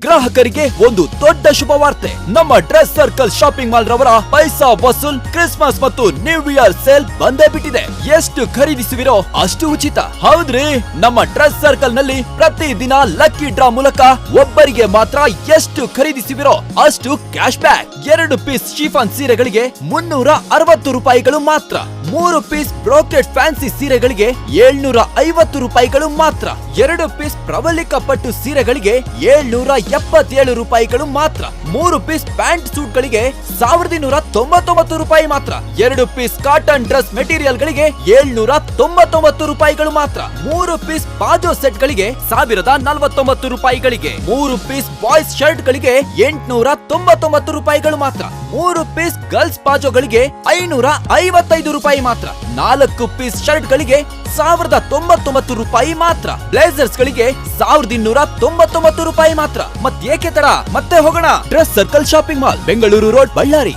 ಗ್ರಾಹಕರಿಗೆ ಒಂದು ದೊಡ್ಡ ಶುಭವಾರ್ತೆ. ನಮ್ಮ ಡ್ರೆಸ್ ಸರ್ಕಲ್ ಶಾಪಿಂಗ್ ಮಾಲ್ ರವರ ಪೈಸಾ ವಸೂಲ್, ಕ್ರಿಸ್ಮಸ್ ಮತ್ತು ನ್ಯೂ ಇಯರ್ ಸೇಲ್ ಬಂದೇ ಬಿಟ್ಟಿದೆ. ಎಷ್ಟು ಖರೀದಿಸುವಿರೋ ಅಷ್ಟು ಉಚಿತ. ಹೌದ್ರಿ? ನಮ್ಮ ಡ್ರೆಸ್ ಸರ್ಕಲ್ನಲ್ಲಿ ಪ್ರತಿ ದಿನ ಲಕ್ಕಿ ಡ್ರಾ ಮೂಲಕ ಒಬ್ಬರಿಗೆ ಮಾತ್ರ ಎಷ್ಟು ಖರೀದಿಸುವಿರೋ ಅಷ್ಟು ಕ್ಯಾಶ್ ಬ್ಯಾಕ್ ಎರಡು ಪೀಸ್ ಶಿಫಾನ್ ಸೀರೆಗಳಿಗೆ ಮುನ್ನೂರ ಅರವತ್ತು ರೂಪಾಯಿಗಳು ಮಾತ್ರ. ಮೂರು ಪೀಸ್ ಬ್ರೋಕೆಟ್ ಫ್ಯಾನ್ಸಿ ಸೀರೆಗಳಿಗೆ ಏಳ್ನೂರ ಐವತ್ತು ರೂಪಾಯಿಗಳು ಮಾತ್ರ. ಎರಡು ಪೀಸ್ ಪ್ರಬಲಿಕ ಪಟ್ಟು ಸೀರೆಗಳಿಗೆ ಏಳ್ನೂರ ಎಪ್ಪತ್ತೇಳು ರೂಪಾಯಿಗಳು ಮಾತ್ರ. ಮೂರು ಪೀಸ್ ಪ್ಯಾಂಟ್ ಸೂಟ್ ಗಳಿಗೆ ಸಾವಿರದ ಇನ್ನೂರ ತೊಂಬತ್ತೊಂಬತ್ತು ರೂಪಾಯಿ ಮಾತ್ರ. ಎರಡು ಪೀಸ್ ಕಾಟನ್ ಡ್ರೆಸ್ ಮೆಟೀರಿಯಲ್ ಗಳಿಗೆ ಏಳ್ನೂರ ತೊಂಬತ್ತೊಂಬತ್ತು ರೂಪಾಯಿಗಳು ಮಾತ್ರ. ಮೂರು ಪೀಸ್ ಪಾಜೋ ಸೆಟ್ ಗಳಿಗೆ ಸಾವಿರದ ನಲವತ್ತೊಂಬತ್ತು ರೂಪಾಯಿಗಳಿಗೆ. ಮೂರು ಪೀಸ್ ಬಾಯ್ಸ್ ಶರ್ಟ್ ಗಳಿಗೆ ಎಂಟ್ನೂರ ತೊಂಬತ್ತೊಂಬತ್ತು ರೂಪಾಯಿಗಳು ಮಾತ್ರ. ಮೂರು ಪೀಸ್ ಗರ್ಲ್ಸ್ ಪಾಜೋಗಳಿಗೆ ಐನೂರ ಐವತ್ತೈದು ರೂಪಾಯಿ ಮಾತ್ರ. ನಾಲ್ಕು ಪೀಸ್ ಶರ್ಟ್ ಗಳಿಗೆ ಸಾವಿರದ ತೊಂಬತ್ತೊಂಬತ್ತು ರೂಪಾಯಿ ಮಾತ್ರ. ಬ್ಲೇಸರ್ಸ್ ಗಳಿಗೆ ಸಾವಿರದ ಇನ್ನೂರ ತೊಂಬತ್ತೊಂಬತ್ತು ರೂಪಾಯಿ ಮಾತ್ರ. ಮತ್ತೇಕೆ ತಡ? ಮತ್ತೆ ಹೋಗೋಣ. Dress circle shopping mall, Bengaluru road, Ballari.